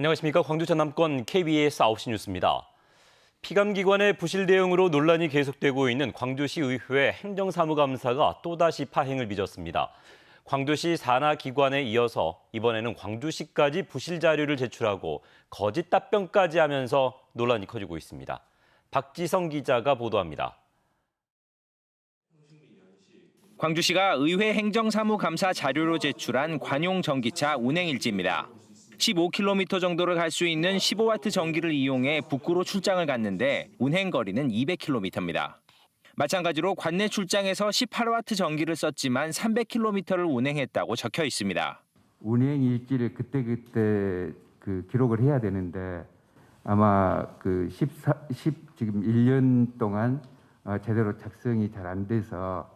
안녕하십니까. 광주 전남권 KBS 9시 뉴스입니다. 피감기관의 부실 대응으로 논란이 계속되고 있는 광주시 의회 행정사무감사가 또다시 파행을 빚었습니다. 광주시 산하 기관에 이어서 이번에는 광주시까지 부실 자료를 제출하고 거짓 답변까지 하면서 논란이 커지고 있습니다. 박지성 기자가 보도합니다. 광주시가 의회 행정사무감사 자료로 제출한 관용 전기차 운행 일지입니다. 15km 정도를 갈 수 있는 15와트 전기를 이용해 북구로 출장을 갔는데 운행 거리는 200km입니다. 마찬가지로 관내 출장에서 18와트 전기를 썼지만 300km를 운행했다고 적혀 있습니다. 운행 일지를 그때그때 그 기록을 해야 되는데 아마 그 14, 10 지금 1년 동안 어, 제대로 작성이 잘 안 돼서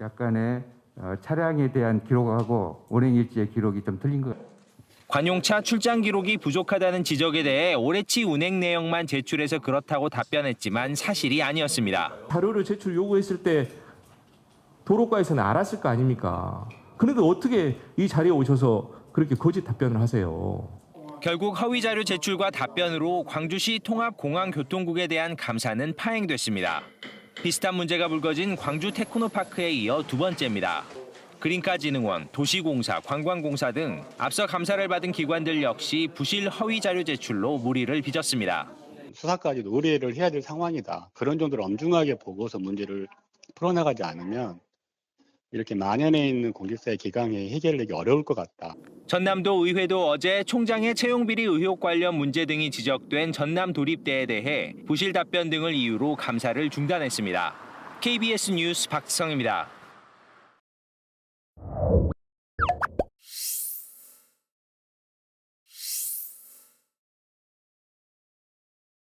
약간의 어, 차량에 대한 기록하고 운행 일지의 기록이 좀 틀린 것 같아요. 관용차 출장 기록이 부족하다는 지적에 대해 올해치 운행 내용만 제출해서 그렇다고 답변했지만 사실이 아니었습니다. 자료를 제출 요구했을 때 도로과에서는 알았을 거 아닙니까? 그런데 어떻게 이 자리에 오셔서 그렇게 거짓 답변을 하세요? 결국 허위 자료 제출과 답변으로 광주시 통합공항교통국에 대한 감사는 파행됐습니다. 비슷한 문제가 불거진 광주 테크노파크에 이어 두 번째입니다. 그린카진흥원, 도시공사, 관광공사 등 앞서 감사를 받은 기관들 역시 부실 허위 자료 제출로 무리를 빚었습니다. 수사까지도 의뢰를 해야 될 상황이다. 그런 정도로 엄중하게 보고서 문제를 풀어나가지 않으면 이렇게 만연해 있는 공직사의 기강에 해결되기 어려울 것 같다. 전남도 의회도 어제 총장의 채용 비리 의혹 관련 문제 등이 지적된 전남 도립대에 대해 부실 답변 등을 이유로 감사를 중단했습니다. KBS 뉴스 박성입니다.